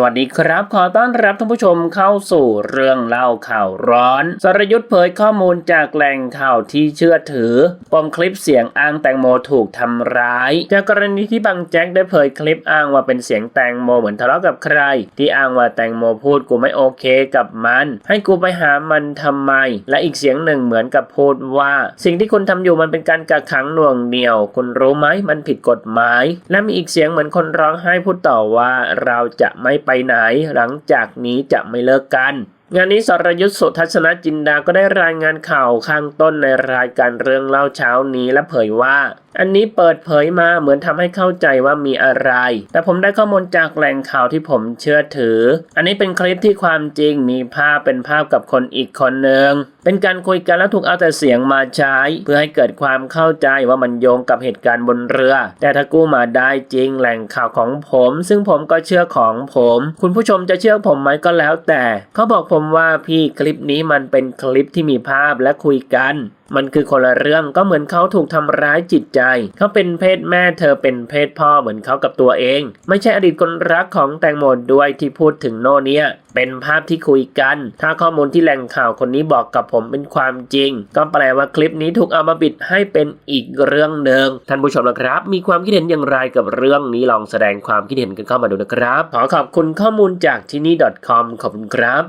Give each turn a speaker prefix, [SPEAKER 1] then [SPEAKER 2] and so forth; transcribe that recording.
[SPEAKER 1] สวัสดีครับ ขอต้อนรับท่านผู้ชมเข้าสู่เรื่องเล่าข่าวร้อน สรยุทธ์เผยข้อมูลจากแหล่งข่าวที่เชื่อถือปมคลิปเสียงอ้างแตงโมถูกทำร้าย จากกรณีที่บังแจ็คได้เผยคลิปอ้างว่าเป็นเสียงแตงโมเหมือนทะเลาะกับใคร ที่อ้างว่าแตงโมพูดกูไม่โอเคกับมัน ให้กูไปหามันทำไม และอีกเสียงหนึ่งเหมือนกับพูดว่า สิ่งที่คุณทำอยู่มันเป็นการกักขังหน่วงเหนี่ยว คุณรู้ไหมมันผิดกฎหมาย และมีอีกเสียงเหมือนคนร้องไห้พูดต่อว่าเราจะไม่ไปไหน หลังจากนี้จะไม่เลิกกัน งานนี้สรยุทธ์สุทัศนจินดาก็ได้รายงานข่าวข้างต้นในรายการเรื่องเล่าเช้านี้และเผยว่า อันนี้เปิดเผยมาเหมือนทำให้เข้าใจว่ามีอะไร แต่ผมได้ข้อมูลจากแหล่งข่าวที่ผมเชื่อถือ อันนี้เป็นคลิปที่ความจริงมีภาพเป็นภาพกับคนอีกคนหนึ่งเป็นการคุยกันแล้วถูกเอาแต่เสียงมาใช้ เพื่อให้เกิดความเข้าใจว่ามันโยงกับเหตุการณ์บนเรือ แต่ถ้ากู้มาได้จริงแหล่งข่าวของผม ซึ่งผมก็เชื่อของผม คุณผู้ชมจะเชื่อผมไหมก็แล้วแต่เขาบอกผมมว่าพี่คลิปนี้มันเป็นคลิปที่มีภาพและคุยกัน มันคือคนละเรื่องก็เหมือนเขาถูกทำร้ายจิตใจ เขาเป็นเพศแม่เธอเป็นเพศพ่อเหมือนเขากับตัวเอง ไม่ใช่อดีตคนรักของแตงโมด้วยที่พูดถึงโนเนี่ยเป็นภาพที่คุยกัน ถ้าข้อมูลที่แหล่งข่าวคนนี้บอกกับผมเป็นความจริง ก็แปลว่าคลิปนี้ถูกเอามาบิดให้เป็นอีกเรื่องหนึ่งท่านผู้ชมนะครับ มีความคิดเห็นอย่างไรกับเรื่องนี้ลองแสดงความคิดเห็นกันเข้ามาดูนะครับ ขอขอบคุณข้อมูลจากที่นี่ .com ขอบคุณครับ